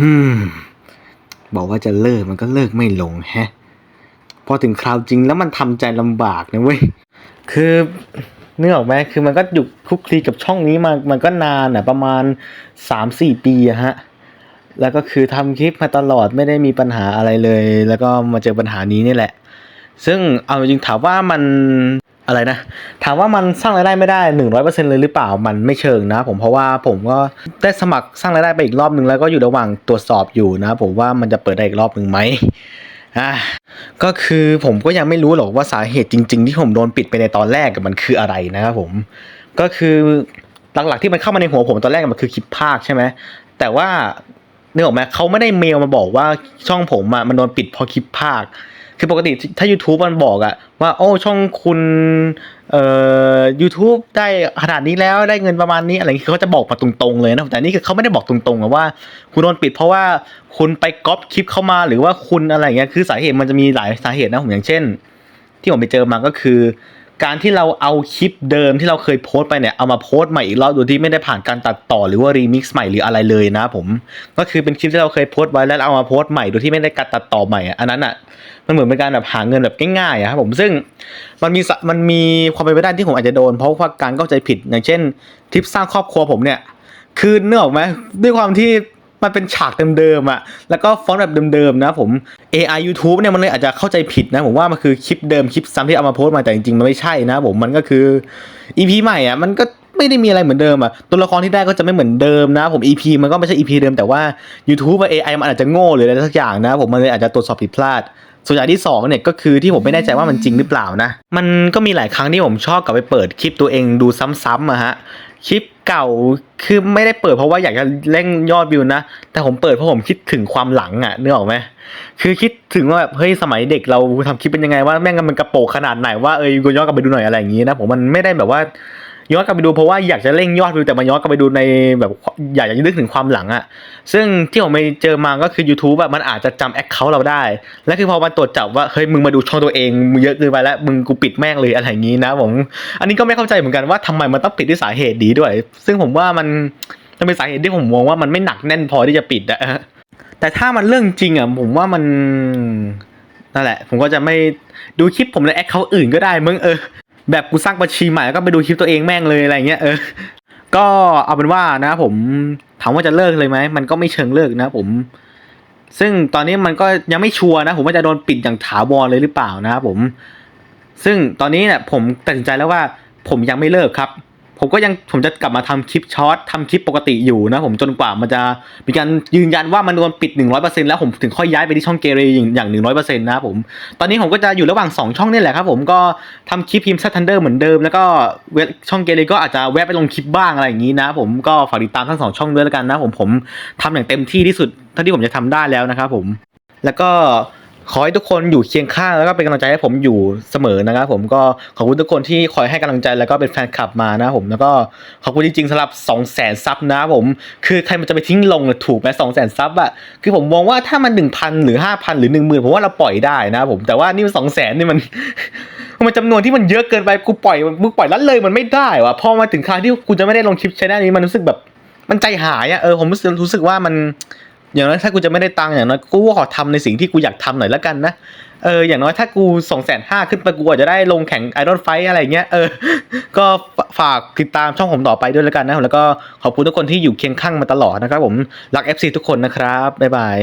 ฮึมบอกว่าจะเลิกมันก็เลิกไม่ลงแฮะ พอถึงคราวจริงแล้วมันทำใจลำบากนะเว้ย คือนึกออกไหมคือมันก็อยู่คุกคลีกับช่องนี้มา มันก็นานอะประมาณสามสี่ปีอะฮะ แล้วก็คือทำคลิปมาตลอดไม่ได้มีปัญหาอะไรเลย แล้วก็มาเจอปัญหานี้นี่แหละ ซึ่งเอาจริงถามว่ามัน อะไรนะ ถามว่ามันสร้างรายได้ไม่ได้หนึ่งร้อยเปอร์เซ็นเลยหรือเปล่ามันไม่เชิงนะผมเพราะว่าผมก็ได้สมัครสร้างรายได้ไปอีกรอบหนึ่งแล้วก็อยู่ระหว่างตรวจสอบอยู่นะ ผมว่ามันจะเปิดได้อีกรอบหนึ่งไหมอะก็คือผมก็ยังไม่รู้หรอกว่าสาเหตุจริง ๆ ที่ผมโดนปิดไปในตอนแรกกับมันคืออะไรนะครับผมก็คือหลักๆที่มันเข้ามาในหัวผมตอนแรกมันคือคลิปภาคใช่ไหมแต่ว่า นึกออกไหมเขาไม่ได้เมลมาบอกว่าช่องผมอะมันโดนปิดเพราะคลิปภาค คือปกติถ้า YouTube มันบอกอะว่าโอ้ช่องคุณเอ่อ YouTube ได้ขนาดนี้แล้วได้เงินประมาณนี้อะไรอย่างเงี้ยเขาจะบอกมาตรงๆเลยนะแต่นี่คือเขาไม่ได้บอกตรงๆว่า คุณโดนปิดเพราะว่าคุณไปก๊อปคลิปเข้ามาหรือว่าคุณอะไรอย่างเงี้ยคือสาเหตุมันจะมีหลายสาเหตุนะผมอย่างเช่น ที่ผมไปเจอมาก็คือ การที่เราเอาคลิปเดิมที่เราเคยโพสต์ไปเนี่ยเอามาโพสต์ใหม่อีกรอบโดยที่ไม่ได้ผ่านการตัดต่อหรือว่ารีมิกซ์ใหม่หรืออะไรเลยนะผมก็คือเป็นคลิปที่เราเคยโพสต์ไว้แล้วเอามาโพสต์ใหม่โดยที่ไม่ได้การตัดต่อใหม่อันนั้นอะมันเหมือนเป็นการแบบหาเงินแบบง่ายๆอะครับผมซึ่งมันมีสะมันมีความเป็นไปได้ที่ผมอาจจะโดน เพราะว่าการเข้าใจผิดอย่างเช่นคลิปสร้างครอบครัวผมเนี่ยคือเนื้อออกไหมด้วยความที่ มันเป็นฉากเดิมๆอะแล้วก็ฟอนต์แบบเดิมๆนะผม AI YouTube เนี่ยมันเลยอาจจะเข้าใจผิดนะ ผมว่ามันคือคลิปเดิมคลิปซ้ำที่เอามาโพสต์มาแต่จริงๆมันไม่ใช่นะผมมันก็คือ EP ใหม่อะมันก็ไม่ได้มีอะไรเหมือนเดิมอะตัวละครที่ได้ก็จะไม่เหมือนเดิมนะผม EP มันก็ไม่ใช่ EP เดิมแต่ว่า YouTube กับ AI มันอาจจะโง่หรืออะไรสักอย่างนะ ผมมันเลยอาจจะตรวจสอบผิดพลาดส่วนอย่างที่สองเนี่ยก็คือที่ผมไม่แน่ใจว่ามันจริงหรือเปล่านะ มันก็มีหลายครั้งที่ผมชอบกลับไปเปิดคลิปตัวเองดูซ้ำๆอะฮะ คลิปเก่าคือไม่ได้เปิดเพราะว่าอยากจะเร่งยอดวิวนะ แต่ผมเปิดเพราะผมคิดถึงความหลังอะนึกออกไหมคือคิดถึงว่าแบบเฮ้ยสมัยเด็กเราทำคลิปเป็นยังไงว่าแม่งมันกระโปงขนาดไหนว่าเอ้ยกูย้อนกลับไปดูหน่อยอะไรอย่างงี้นะผมมันไม่ได้แบบว่า ย้อนกลับไปดูเพราะว่าอยากจะเร่งยอดวิวแต่มาย้อนกลับไปดูในแบบอยากจะนึกถึงความหลังอะซึ่งที่ผมไปเจอมาก็คือ YouTube อะมันอาจจะจำแอคเคาท์เราได้ และคือพอมันตรวจจับว่าเฮ้ยมึงมาดูช่องตัวเองมึงเยอะเกินไปแล้วมึงกูปิดแม่งเลยอะไรอย่างงี้นะผมอันนี้ก็ไม่เข้าใจเหมือนกันว่าทำไมมันต้องปิดด้วยสาเหตุนี้ด้วย ซึ่งผมว่ามันมันเป็นสาเหตุที่ผมมองว่ามันไม่หนักแน่นพอที่จะปิดอะแต่ถ้ามันเรื่องจริงอะผมว่ามันนั่นแหละ ผมก็จะไม่ดูคลิปผมในแอคเคาท์อื่นก็ได้มึงเออ แบบกูสร้างบัญชีใหม่แล้วก็ไปดูคลิปตัวเองแม่งเลยอะไรเงี้ยเออก็เอาเป็นว่านะผมถามว่าจะเลิกเลยไหมมันก็ไม่เชิงเลิกนะผม ซึ่งตอนนี้มันก็ยังไม่ชัวร์นะ ผมว่าจะโดนปิดอย่างถาวรเลยหรือเปล่านะครับผม ซึ่งตอนนี้เนี่ยผมตัดสินใจแล้วว่าผมยังไม่เลิกครับ ผมก็ยังผมจะกลับมาทำคลิปช็อตทำคลิปปกติอยู่นะผมจนกว่ามันจะมีการยืนยันว่ามันโดนปิด 100%แล้วผมถึงค่อยย้ายไปที่ช่องเกเรอย่างอย่าง100%นะครับผมตอนนี้ผมก็จะอยู่ระหว่าง 2 ช่องนี่แหละครับผมก็ทำคลิปพิมพ์ซัทันเดอร์เหมือนเดิมแล้วก็เว็บช่องเกเรก็อาจจะแวะไปลงคลิปบ้างอะไรอย่างนี้นะ ผมก็ฝากติดตามทั้งสองช่องด้วยแล้วกันนะผมผมทำอย่างเต็มที่ที่สุดเท่าที่ผมจะทำได้แล้วนะครับผมแล้วก็ ขอให้ทุกคนอยู่เคียงข้างแล้วก็เป็นกำลังใจให้ผมอยู่เสมอนะครับผมก็ขอบคุณทุกคนที่คอยให้กำลังใจแล้วก็เป็นแฟนคลับมานะผมแล้วก็ขอบคุณจริงๆสำหรับ2 0 0แสนซับนะผม คือใครมันจะไปทิ้งลงถูกไหมสองแสนซับอะคือผมมองว่าถ้ามัน 1,000 หรือ 5,000 หรือ 10,000 ผมว่าเราปล่อยได้นะผมแต่ว่านี่มันสองแสนนี่มันมันจำนวนที่มันเยอะเกินไปกูปล่อยมึงปล่อยละเลยมันไม่ได้วะพอมาถึงคราวที่กูจะไม่ได้ลงคลิปช้ได้นี้มันรู้สึกแบบมันใจหายอะเออผมรู้สึกรู้สึกว่ามัน อย่างน้อยถ้ากูจะไม่ได้ตังค์อย่างน้อยกูก็ขอทำในสิ่งที่กูอยากทำหน่อยละกันนะเอออย่างน้อยถ้ากูสองแสนห้าขึ้นไปกูอาจจะได้ลงแข่งไอรอนไฟอะไรเงี้ยเออก็ฝากติดตามช่องผมต่อไปด้วยแล้วกันนะแล้วก็ขอบคุณทุกคนที่อยู่เคียงข้างมาตลอดนะครับผมรัก FC ทุกคนนะครับบ๊ายบาย